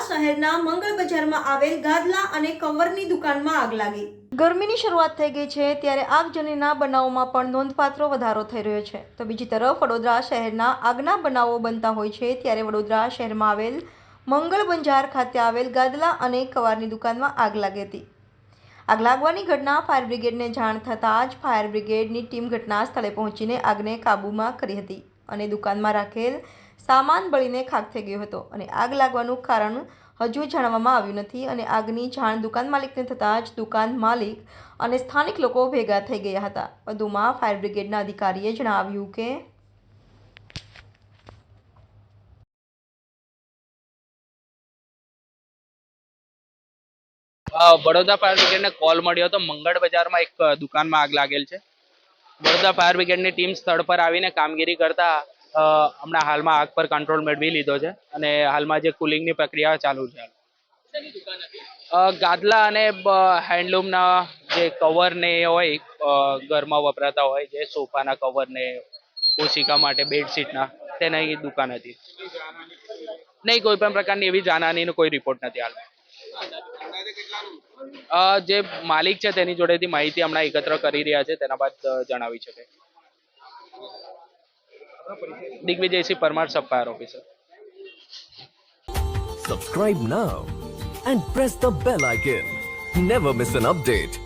શહેરના મંગળ બજારમાં આવેલ ગાદલા અને કવરની દુકાનમાં આગ લાગી. ગરમીની શરૂઆત થઈ ગઈ છે ત્યારે આગજનીના બનાવોમાં પણ નોંધપાત્ર વધારો થઈ રહ્યો છે. તો બીજી તરફ વડોદરા શહેરના આગના બનાવો બનતા હોય છે ત્યારે વડોદરા શહેરમાં આવેલ મંગળ બંજાર ખાતે આવેલ ગાદલા અને કવારની દુકાનમાં આગ લાગી હતી. આગ લાગવાની ઘટના ફાયર બ્રિગેડને જાણ થતાં જ ફાયર બ્રિગેડની ટીમ ઘટના સ્થળે પહોંચીને આગને કાબૂમાં કરી હતી. અને દુકાનમાં રાખેલ સામાન બળીને ખાક થઈ ગયો હતો અને આગ લાગવાનું કારણ હજુ જાણવામાં આવ્યું નથી અને આગની જાણ દુકાન માલિકને થતાં જ દુકાન માલિક અને સ્થાનિક લોકો ભેગા થઈ ગયા હતા. વધુમાં ફાયર બ્રિગેડના અધિકારીએ જણાવ્યું કે વડોદરા ફાયર બ્રિગેડને કોલ મળ્યો હતો. મંગળ બજારમાં એક દુકાનમાં આગ લાગેલ છે. બડોદરા ફાયર બ્રિગેડની ટીમ સ્થળ પર આવીને કામગીરી કરતા હમણાં હાલમાં આગ પર કંટ્રોલ મેળવી લીધો છે અને હાલમાં જે કુલિંગની પ્રક્રિયા ચાલુ છે. અ, ગાદલા અને હેન્ડલૂમના જે કવર ને હોય ઘરમાં વપરાતા હોય જે સોફાના કવર ને ઓશિકા માટે બેડશીટના તેની દુકાન હતી. નહીં કોઈ પણ પ્રકારની એવી જાનહાનીનો કોઈ રિપોર્ટ નથી હાલ અ, જે માલિક છે તેની જોડેથી માહિતી હમણાં એકત્ર કરી રહ્યા છે, તેના બાદ જણાવી શકે. Digvijaysinh Parmar sub fire officer. Subscribe now and press the bell icon never miss an update.